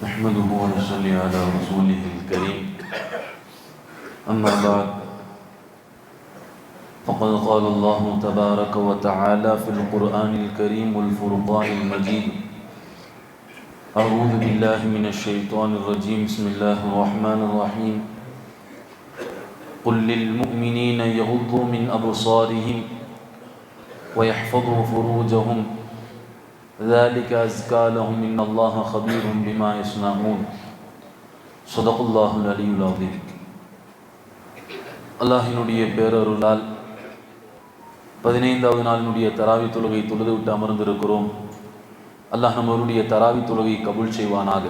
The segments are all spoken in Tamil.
نحمده ونصلي على رسوله الكريم. أما بعد فقد قال الله تبارك وتعالى في القرآن الكريم والفرقان المجيد أعوذ بالله من الشيطان الرجيم. بسم الله الرحمن الرحيم. قل للمؤمنين يغضوا من أبصارهم ويحفظوا فروجهم ذلك أزكى لهم إن الله خبير بما يصنعون صدق الله العلي العظيم அல்லாஹினுடைய பேரருளால் பதினைந்தாவது நாளினுடைய தராவி தொழுகை தொழுது விட்டு அமர்ந்திருக்கிறோம் அல்லாஹ் நம்மளுடைய தராவி தொழுகை கபூல் செய்வானாக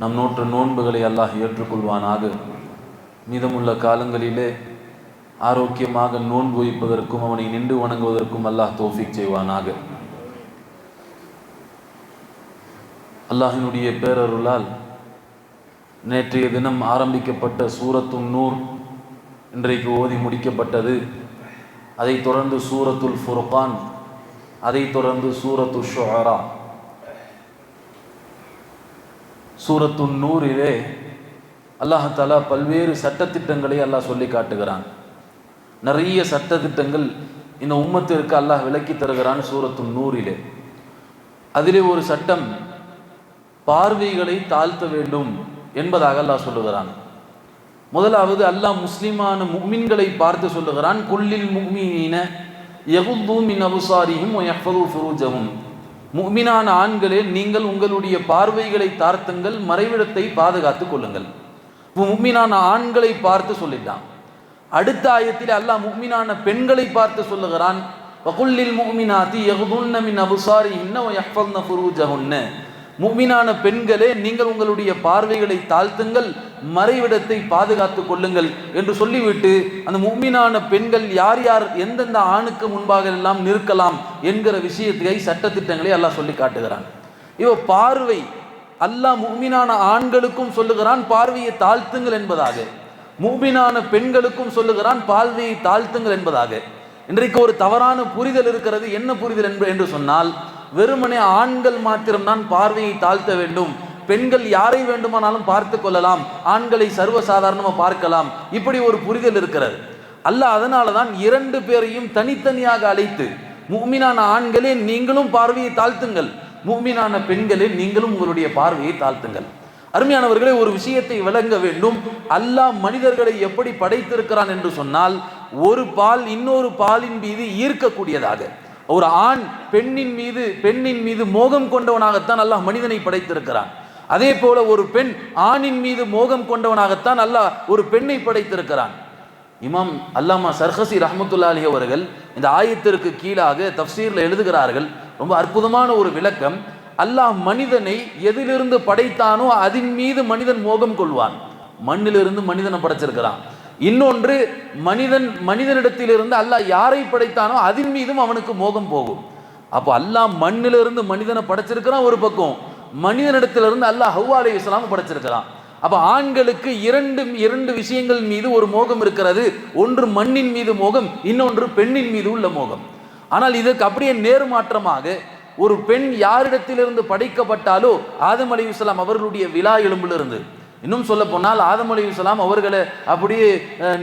நம் நோற்ற நோன்புகளை அல்லாஹ் ஏற்றுக்கொள்வானாக மீதமுள்ள காலங்களிலே ஆரோக்கியமாக நோன்பு வைப்பதற்கும் அவனை நின்று வணங்குவதற்கும் அல்லாஹ் தோஃபிக் செய்வானாக அல்லாஹினுடைய பேரருளால் நேற்றைய தினம் ஆரம்பிக்கப்பட்ட சூரத்துன் நூர் இன்றைக்கு ஓதி முடிக்கப்பட்டது. அதைத் தொடர்ந்து சூரத்துல் ஃபுர்கான் அதைத் தொடர்ந்து சூரத்து ஷுஹரா சூரத்துன் நூறிலே அல்லாஹாலா பல்வேறு சட்டத்திட்டங்களை அல்லாஹ் சொல்லி காட்டுகிறான். நிறைய சட்டத்திட்டங்கள் இந்த உம்மத்திற்கு அல்லாஹ் விளக்கி தருகிறான் சூரத்துன் நூறிலே. அதிலே ஒரு சட்டம் பார்வைகளை தாழ்த்த வேண்டும் என்பதாக அல்லாஹ் சொல்லுகிறான். முதலாவது அல்லாஹ் முஸ்லிமான முக்மின்களை பார்த்து சொல்லுகிறான் குல்லில் முக்மீன யகுது மின் அபுசாரியும் யஹ்ஃபது முக்மினான ஆண்களே நீங்கள் உங்களுடைய பார்வைகளை தாழ்த்துங்கள் மறைவிடத்தை பாதுகாத்துக் கொள்ளுங்கள். முக்மினான ஆண்களை பார்த்து சொல்லிட்டான். அடுத்த ஆயத்தில் அல்லாஹ் முக்மினான பெண்களை பார்த்து சொல்லுகிறான் வகுல்லில் முக்மினாத்தி எகுதுன்ன மின் அபுசாரிஹின்ன யஹ்ஃபதுன ஃபுரூஜகுன்னு மும்மினான பெண்களே நீங்கள் உங்களுடைய பார்வைகளை தாழ்த்துங்கள் மறைவிடத்தை பாதுகாத்து கொள்ளுங்கள் என்று சொல்லிவிட்டு அந்த முக்மினான பெண்கள் யார் யார் எந்தெந்த ஆணுக்கு முன்பாக எல்லாம் நிற்கலாம் என்கிற விஷயத்தை சட்டத்திட்டங்களை எல்லாம் சொல்லி காட்டுகிறான். இவ பார்வை அல்லாஹ் மும்மினான ஆண்களுக்கும் சொல்லுகிறான் பார்வையை தாழ்த்துங்கள் என்பதாக. மூமினான பெண்களுக்கும் சொல்லுகிறான் பார்வையை தாழ்த்துங்கள் என்பதாக. இன்றைக்கு ஒரு தவறான புரிதல் இருக்கிறது என்ன புரிதல் என்பது என்று சொன்னால் வெறுமனே ஆண்கள் மாத்திரம்தான் பார்வையை தாழ்த்த வேண்டும். பெண்கள் யாரை வேண்டுமானாலும் பார்த்து கொள்ளலாம். ஆண்களை சர்வசாதாரணமாக பார்க்கலாம். இப்படி ஒரு புரிதல் இருக்கிறது. அல்ல அதனால தான் இரண்டு பேரையும் தனித்தனியாக அழைத்து மூமினான ஆண்களே நீங்களும் பார்வையை தாழ்த்துங்கள். மூமினான பெண்களே நீங்களும் உங்களுடைய பார்வையை தாழ்த்துங்கள். அருமையானவர்களே ஒரு விஷயத்தை விளங்க வேண்டும். அல்லாஹ் மனிதர்களை எப்படி படைத்திருக்கிறான் என்று சொன்னால் ஒரு பால் இன்னொரு பாலின் மீது ஈர்க்கக்கூடியதாக. ஒரு ஆண் பெண்ணின் மீது பெண்ணின் மீது மோகம் கொண்டவனாகத்தான் அல்லாஹ் மனிதனை படைத்திருக்கிறான். அதே போல ஒரு பெண் ஆணின் மீது மோகம் கொண்டவனாகத்தான் அல்லாஹ் ஒரு பெண்ணை படைத்திருக்கிறான். இமாம் அல்லாமா சர்ஹசி ரஹமத்துல்லா அலி அவர்கள் இந்த ஆயத்திற்கு கீழாக தப்சீரில் எழுதுகிறார்கள். ரொம்ப அற்புதமான ஒரு விளக்கம். அல்லாஹ் மனிதனை எதிலிருந்து படைத்தானோ அதன் மீது மனிதன் மோகம் கொள்வான். மண்ணிலிருந்து மனிதனை படைச்சிருக்கிறான். இன்னொன்று மனிதன் மனிதனிடத்திலிருந்து அல்லாஹ் யாரை படைத்தானோ அதன் மீதும் அவனுக்கு மோகம் போகும். அப்போ அல்லாஹ் மண்ணிலிருந்து மனிதனை படைச்சிருக்கிறான் ஒரு பக்கம். மனிதனிடத்திலிருந்து அல்லாஹ் ஹவ்வா அலி இஸ்லாம் படைச்சிருக்கிறான். அப்போ ஆண்களுக்கு இரண்டு இரண்டு விஷயங்கள் மீது ஒரு மோகம் இருக்கிறது. ஒன்று மண்ணின் மீது மோகம் இன்னொன்று பெண்ணின் மீது உள்ள மோகம். ஆனால் இதற்கு அப்படியே நேர்மாற்றமாக ஒரு பெண் யாரிடத்திலிருந்து படைக்கப்பட்டாலோ ஆதம் அலி இஸ்லாம் அவர்களுடைய விழா எலும்பிலிருந்து. இன்னும் சொல்ல போனால் ஆதம் அலி இஸ்லாம் அவர்களை அப்படியே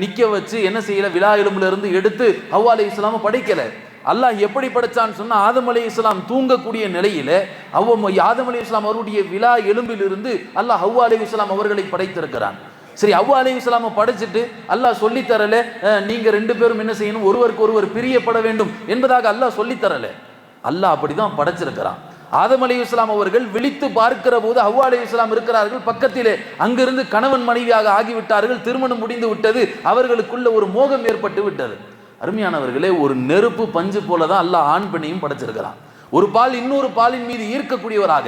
நிற்க வச்சு என்ன செய்யல? விழா எலும்புல இருந்து எடுத்து ஹவ்வா அலி இஸ்லாம படைக்கல. அல்லாஹ் எப்படி படைச்சான்னு சொன்னா ஆதம் அலி இஸ்லாம் தூங்கக்கூடிய நிலையில அவ்வ ஆதம் அலி இஸ்லாம் அவருடைய விழா எலும்பிலிருந்து அல்லாஹ் ஹவ்வா அலி இஸ்லாம் அவர்களை படைத்திருக்கிறான். சரி அவ்வா அலி இஸ்லாம படைச்சிட்டு அல்லாஹ் சொல்லித்தரல தரல நீங்க ரெண்டு பேரும் என்ன செய்யணும்? ஒருவருக்கு ஒருவர் பிரியப்பட வேண்டும் என்பதாக அல்லாஹ் சொல்லித்தரல அல்லாஹ் அல்லாஹ் அப்படிதான் படைச்சிருக்கிறான். ஆதம் அலி இஸ்லாம் அவர்கள் விழித்து பார்க்கிற போது ஹவ்வா அலி இஸ்லாம் இருக்கிறார்கள். பக்கத்திலே அங்கிருந்து கணவன் மனைவியாக ஆகிவிட்டார்கள். திருமணம் முடிந்து விட்டது. அவர்களுக்குள்ள ஒரு மோகம் ஏற்பட்டு விட்டது. அருமையானவர்களே ஒரு நெருப்பு பஞ்சு போல தான் அல்லாஹ் ஆண் பெண்ணையும் படைச்சிருக்கிறான். ஒரு பால் இன்னொரு பாலின் மீது ஈர்க்கக்கூடியவராக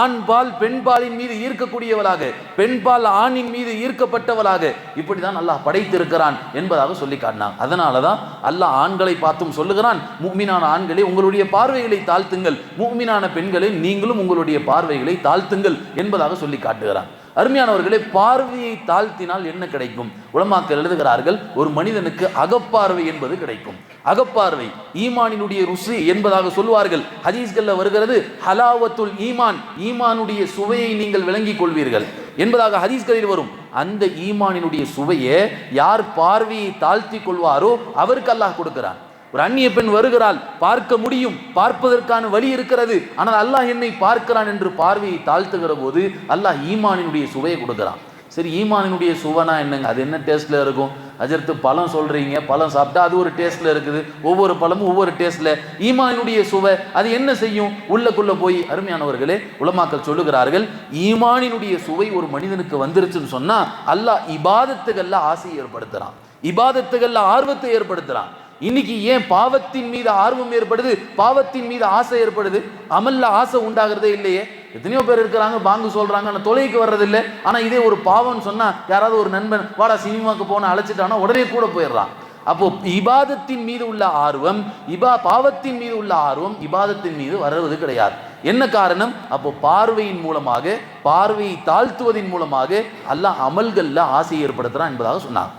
ஆண்பால் பெண்பாலின் மீது ஈர்க்கக்கூடியவளாக பெண்பால் ஆணின் மீது ஈர்க்கப்பட்டவளாக இப்படிதான் அல்லாஹ் படைத்திருக்கிறான் என்பதாக சொல்லி காட்டினான். அதனால தான் அல்லாஹ் ஆண்களை பார்த்தும் சொல்லுகிறான் மூமினான ஆண்களே உங்களுடைய பார்வைகளை தாழ்த்துங்கள். மூமினான பெண்களை நீங்களும் உங்களுடைய பார்வைகளை தாழ்த்துங்கள் என்பதாக சொல்லி காட்டுகிறான். அருமையானவர்களே பார்வையை தாழ்த்தினால் என்ன கிடைக்கும்? உலமாக்கள் எழுதுகிறார்கள் ஒரு மனிதனுக்கு அகப்பார்வை என்பது கிடைக்கும். அகப்பார்வை ஈமானினுடைய ருசி என்பதாக சொல்வார்கள் ஹதீஸ்கள்ல வருகிறது ஹலாவத்துல் ஈமான் ஈமானுடைய சுவையை நீங்கள் விளங்கிக் கொள்வீர்கள் என்பதாக ஹதீஸ்களில் வரும். அந்த ஈமானினுடைய சுவையை யார் பார்வையை தாழ்த்தி கொள்வாரோ அவருக்கு அல்லாஹ் கொடுக்கிறான். ஒரு அந்நிய பெண் வருகிறாள் பார்க்க முடியும் பார்ப்பதற்கான வழி இருக்கிறது. ஆனால் அல்லாஹ் என்னை பார்க்கிறான் என்று பார்வையை தாழ்த்துகிற போது அல்லாஹ் ஈமானினுடைய சுவையை கொடுக்குறான். சரி ஈமானினுடைய சுவைனா என்னங்க? அது என்ன டேஸ்ட்ல இருக்கும்? அஜர்த்து பழம் சொல்றீங்க பழம் சாப்பிட்டா அது ஒரு டேஸ்ட்ல இருக்குது. ஒவ்வொரு பழமும் ஒவ்வொரு டேஸ்ட்ல ஈமானினுடைய சுவை அது என்ன செய்யும்? உள்ளக்குள்ள போய் அருமையானவர்களே உலமாக்கள் சொல்லுகிறார்கள் ஈமானினுடைய சுவை ஒரு மனிதனுக்கு வந்துருச்சுன்னு சொன்னா அல்லாஹ் இபாதத்துகள்ல ஆசையை ஏற்படுத்துறான். இபாதத்துகள்ல ஆர்வத்தை ஏற்படுத்துறான். இன்னைக்கு ஏன் பாவத்தின் மீது ஆர்வம் ஏற்படுது? பாவத்தின் மீது ஆசை ஏற்படுது? அமல்ல ஆசை உண்டாகிறதே இல்லையே. எத்தனையோ பேர் இருக்கிறாங்க பாங்கு சொல்றாங்க ஆனால் தொலைக்கு வர்றதில்லை. ஆனால் இதே ஒரு பாவம்னு சொன்னால் யாராவது ஒரு நண்பன் வாடா சினிமாவுக்கு போன அழைச்சிட்டானா உடனே கூட போயிடுறான். அப்போ இபாதத்தின் மீது உள்ள ஆர்வம் இபா பாவத்தின் மீது உள்ள ஆர்வம் இபாதத்தின் மீது வர்றது கிடையாது. என்ன காரணம்? அப்போ பார்வையின் மூலமாக பார்வையை தாழ்த்துவதன் மூலமாக அல்லாஹ் அமல்களில் ஆசை ஏற்படுத்துறான் என்பதாக சொன்னாங்க.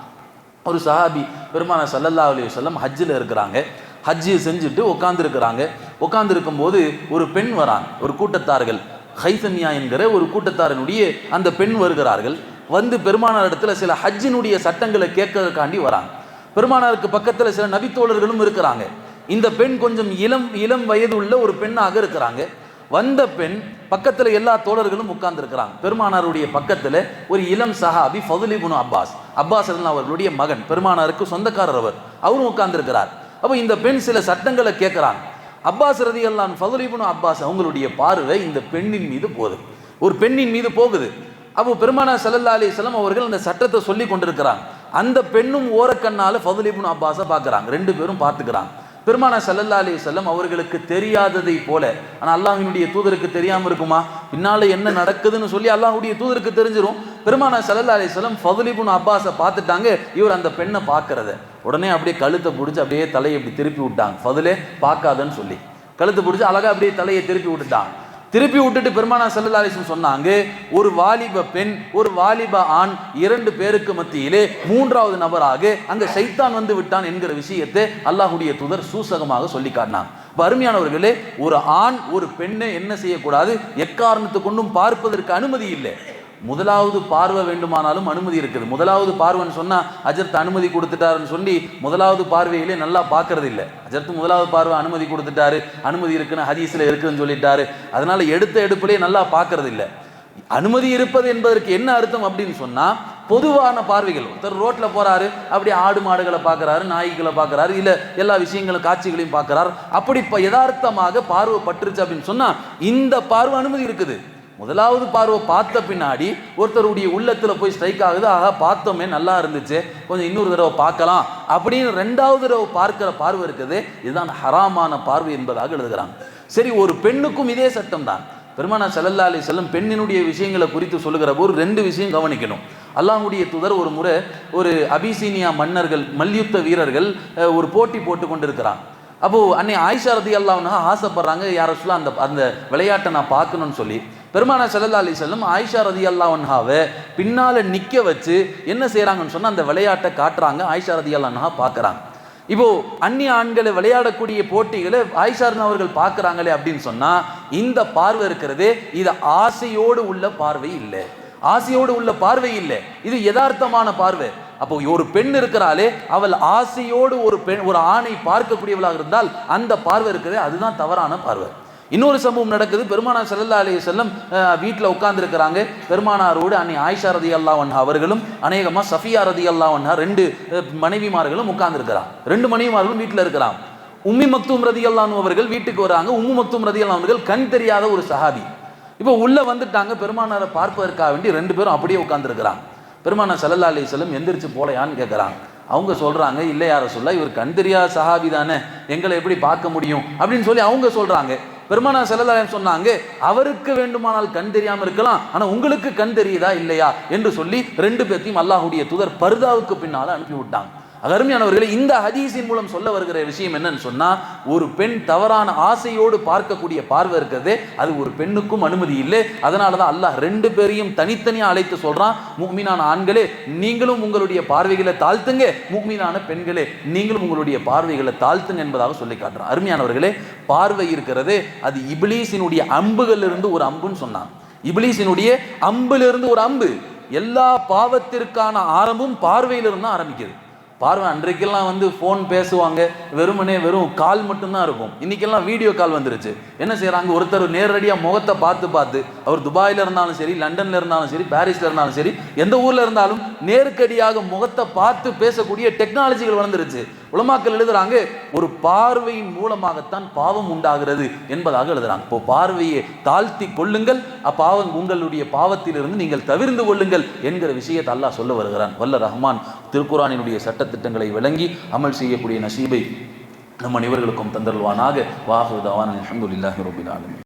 ஒரு சஹாபி பெருமான சல்லல்லா அலி வல்லம் ஹஜ்ஜில் இருக்கிறாங்க. ஹஜ்ஜி செஞ்சுட்டு உட்காந்துருக்கிறாங்க உட்காந்துருக்கும் போது ஒரு பெண் வராங்க. ஒரு கூட்டத்தார்கள். ஹைசமியா என்கிற ஒரு கூட்டத்தாரனுடைய அந்த பெண் வருகிறார்கள். வந்து பெருமானார் இடத்துல சில ஹஜ்ஜினுடைய சட்டங்களை கேட்கறதுக்காண்டி வராங்க. பெருமானாருக்கு பக்கத்தில் சில நபித்தோழர்களும் இருக்கிறாங்க. இந்த பெண் கொஞ்சம் இளம் இளம் வயது உள்ள ஒரு பெண்ணாக இருக்கிறாங்க. வந்த பெண் பக்கத்தில் எல்லா தோழர்களும் உட்கார்ந்துருக்கிறாங்க. பெருமானாருடைய பக்கத்தில் ஒரு இளம் சஹாபி ஃபதுலிபுனு அப்பாஸ். அப்பாஸ் அவர்களுடைய மகன் பெருமானாருக்கு சொந்தக்காரர் அவர். அவரும் உட்கார்ந்துருக்கிறார். அப்போ இந்த பெண் சில சட்டங்களை கேட்குறாங்க அப்பாஸ் ரதி அல்லான் ஃபதுலிபுனு அப்பாஸ் அவங்களுடைய பார்வை இந்த பெண்ணின் மீது போகுது. ஒரு பெண்ணின் மீது போகுது. அப்போ பெருமானா சல்லல்லா அலிஸ்லாம் அவர்கள் அந்த சட்டத்தை சொல்லி கொண்டிருக்கிறாங்க. அந்த பெண்ணும் ஓரக்கண்ணால ஃபதுலிபுன் அப்பாஸை பார்க்குறாங்க. ரெண்டு பேரும் பார்த்துக்கிறாங்க. பெருமானா சல்லல்லா அலி செல்லம் அவர்களுக்கு தெரியாததை போல ஆனால் அல்லாஹினுடைய தூதருக்கு தெரியாமல் இருக்குமா? பின்னால என்ன நடக்குதுன்னு சொல்லி அல்லாஹுடைய தூதருக்கு தெரிஞ்சிடும் பெருமானா சல்லல்லா அலி செல்லம் ஃபதுலிபுன் அப்பாஸை பார்த்துட்டாங்க. இவர் அந்த பெண்ணை பார்க்கறத. உடனே அப்படியே கழுத்தை பிடிச்சி அப்படியே தலையை இப்படி திருப்பி விட்டாங்க. ஃபதுலே பார்க்காதன்னு சொல்லி. கழுத்தை பிடிச்சி அழகா அப்படியே தலையை திருப்பி விட்டுட்டாங்க. திருப்பி விட்டுட்டு பெருமானா செல்லல்லாலிசம் சொன்னாங்க ஒரு வாலிப பெண் ஒரு வாலிப ஆண் இரண்டு பேருக்கு மத்தியிலே மூன்றாவது நபராக அங்க சைத்தான் வந்து விட்டான் என்கிற விஷயத்தை அல்லாஹுடைய தூதர் சூசகமாக சொல்லி காட்டினாங்க. அருமையானவர்களே ஒரு ஆண் ஒரு பெண்ணை என்ன செய்யக்கூடாது? எக்காரணத்து கொண்டும் பார்ப்பதற்கு அனுமதி இல்லை. முதலாவது பார்வை வேண்டுமானாலும் அனுமதி இருக்குது. முதலாவது பார்வைன்னு சொன்னால் அஜர்த் அனுமதி கொடுத்துட்டாருன்னு சொல்லி முதலாவது பார்வையிலே நல்லா பார்க்கறது இல்லை அஜர்த்து முதலாவது பார்வை அனுமதி கொடுத்துட்டாரு அனுமதி இருக்குன்னு ஹதீஸில் இருக்குன்னு சொல்லிட்டாரு. அதனால எடுத்த எடுப்பிலே நல்லா பார்க்கறது இல்லை அனுமதி இருப்பது என்பதற்கு என்ன அர்த்தம் அப்படின்னு சொன்னா பொதுவான பார்வைகள். ஒருத்தர் ரோட்ல போறாரு அப்படி ஆடு மாடுகளை பார்க்கறாரு நாய்களை பார்க்கறாரு இல்ல எல்லா விஷயங்களும் காட்சிகளையும் பார்க்கறாரு. அப்படி இப்போ யதார்த்தமாக பார்வை பட்டுருச்சு அப்படின்னு சொன்னா இந்த பார்வை அனுமதி இருக்குது. முதலாவது பார்வை பார்த்த பின்னாடி ஒருத்தருடைய உள்ளத்தில் போய் ஸ்ட்ரைக் ஆகுது. ஆக பார்த்தோமே நல்லா இருந்துச்சு. கொஞ்சம் இன்னொரு தடவை பார்க்கலாம். அப்படின்னு ரெண்டாவது தடவை பார்க்கிற பார்வை இருக்குது. இதுதான் ஹராமான பார்வை என்பதாக எழுதுகிறாங்க. சரி ஒரு பெண்ணுக்கும் இதே சட்டம் தான். பெருமானா செல்லல்லா அலி செல்லம் பெண்ணினுடைய விஷயங்களை குறித்து சொல்லுகிற போது ரெண்டு விஷயம் கவனிக்கணும். அல்லாஹுடைய துதர் ஒரு முறை ஒரு அபிசீனியா மன்னர்கள் மல்யுத்த வீரர்கள் ஒரு போட்டி போட்டு கொண்டிருக்கிறான். அப்போது அன்னை ஆயிஷா ரதி அல்லாவுன்னா ஆசைப்படுறாங்க யார சொல்ல அந்த அந்த விளையாட்டை நான் பார்க்கணும்னு சொல்லி. பெருமான சல்லல்லா அலி செல்லும் ஆயிஷா ரதி அல்லாஹ்னாவை பின்னால் நிற்க வச்சு என்ன செய்கிறாங்கன்னு சொன்னால் அந்த விளையாட்டை காட்டுறாங்க. ஆயிஷா ரதி அல்லா பார்க்கறாங்க. இப்போது அந்நிய ஆண்களை விளையாடக்கூடிய போட்டிகளை ஆயிஷாரன் அவர்கள் பார்க்குறாங்களே அப்படின்னு சொன்னால் இந்த பார்வை இருக்கிறதே இது ஆசையோடு உள்ள பார்வை இல்லை. ஆசையோடு உள்ள பார்வை இல்லை. இது யதார்த்தமான பார்வை. அப்போ ஒரு பெண் இருக்கிறாளே அவள் ஆசையோடு ஒரு பெண் ஒரு ஆணை பார்க்கக்கூடியவளாக இருந்தால் அந்த பார்வை இருக்கிறது. அதுதான் தவறான பார்வை. இன்னொரு சம்பவம் நடக்குது. பெருமானார் செல்லல்லா அலி செல்லம் வீட்டில் உட்கார்ந்துருக்கிறாங்க. பெருமானாரோடு அன்னை ஆயிஷா ரதி அல்லாஹ் அவர்களும் அநேகமாக சஃபியா ரதி அல்லாஹ் ரெண்டு மனைவிமார்களும் உட்கார்ந்துருக்கிறாங்க. ரெண்டு மனைவிமார்களும் வீட்டில் இருக்கிறான் உம்மி மக்தூம் ரதி அல்லாஹ் அவர்கள் வீட்டுக்கு வராங்க. உம்மு மக்தூம் ரதி அல்லா அவர்கள் கண் தெரியாத ஒரு சஹாபி. இப்போ உள்ளே வந்துட்டாங்க. பெருமானாரை பார்ப்பதற்காக வேண்டி ரெண்டு பேரும் அப்படியே உட்காந்துருக்கிறான் பெருமானார் செல்லல்லா அலி செல்லம் எந்திரிச்சு போலையான்னு கேட்குறாங்க அவங்க சொல்கிறாங்க இல்லை யார சொல்ல இவர் கண் தெரியாத சஹாபி தானே. எங்களை எப்படி பார்க்க முடியும்? அப்படின்னு சொல்லி அவங்க சொல்கிறாங்க பெருமானா செல்லதாயம் சொன்னாங்க அவருக்கு வேண்டுமானால் கண் தெரியாம இருக்கலாம் ஆனா உங்களுக்கு கண் தெரியுதா இல்லையா? என்று சொல்லி ரெண்டு பேர்த்தையும் அல்லாஹ்வுடைய தூதர் பர்தாவுக்கு பின்னால அனுப்பி விட்டாங்க அருமையானவர்களே இந்த ஹதீஸின் மூலம் சொல்ல வருகிற விஷயம் என்னன்னு சொன்னா ஒரு பெண் தவறான ஆசையோடு பார்க்கக்கூடிய பார்வை இருக்கிறது அது ஒரு பெண்ணுக்கும் அனுமதி இல்லை. அதனால தான் அல்லாஹ் ரெண்டு பேரையும் தனித்தனியாக அழைத்து சொல்றான் முக்மீனான ஆண்களே நீங்களும் உங்களுடைய பார்வைகளை தாழ்த்துங்க. முக்மீனான பெண்களே நீங்களும் உங்களுடைய பார்வைகளை தாழ்த்துங்க என்பதாக சொல்லி காட்டுறான். அருமையானவர்களே பார்வை இருக்கிறது அது இபிலீஸினுடைய அம்புகள் இருந்து ஒரு அம்புன்னு சொன்னான். இபிலீஸினுடைய அம்பிலிருந்து ஒரு அம்பு. எல்லா பாவத்திற்கான ஆரம்பம் பார்வையிலிருந்து ஆரம்பிக்குது. ஆரம்பிக்குது பார்வை அன்றைக்கெல்லாம் வந்து ஃபோன் பேசுவாங்க. வெறுமனே வெறும் கால் மட்டும்தான் இருக்கும். இன்னைக்கெல்லாம் வீடியோ கால் வந்துருச்சு. என்ன செய்கிறாங்க ஒருத்தர் நேரடியாக முகத்தை பார்த்து பார்த்து அவர் துபாயில் இருந்தாலும் சரி லண்டனில் இருந்தாலும் சரி பாரிஸில் இருந்தாலும் சரி எந்த ஊரில் இருந்தாலும் நேருக்கடியாக முகத்தை பார்த்து பேசக்கூடிய டெக்னாலஜிகள் வளர்ந்துருச்சு. உலமாக்கள் எழுதுறாங்க ஒரு பார்வையின் மூலமாகத்தான் பாவம் உண்டாகிறது என்பதாக எழுதுறாங்க. இப்போ பார்வையை தாழ்த்தி கொள்ளுங்கள். அப்பாவம் உங்களுடைய பாவத்திலிருந்து நீங்கள் தவிர்ந்து கொள்ளுங்கள் என்கிற விஷயத்தை அல்லாஹ் சொல்ல வருகிறான். வல்ல ரஹ்மான் திருக்குரானினுடைய சட்டத்திட்டங்களை விளங்கி அமல் செய்யக்கூடிய நசீபை நம் அனைவர்களுக்கும் தந்தருள்வானாக. வாஹு தவான் அலமதுல்லாஹி ரபில் ஆலமீன்.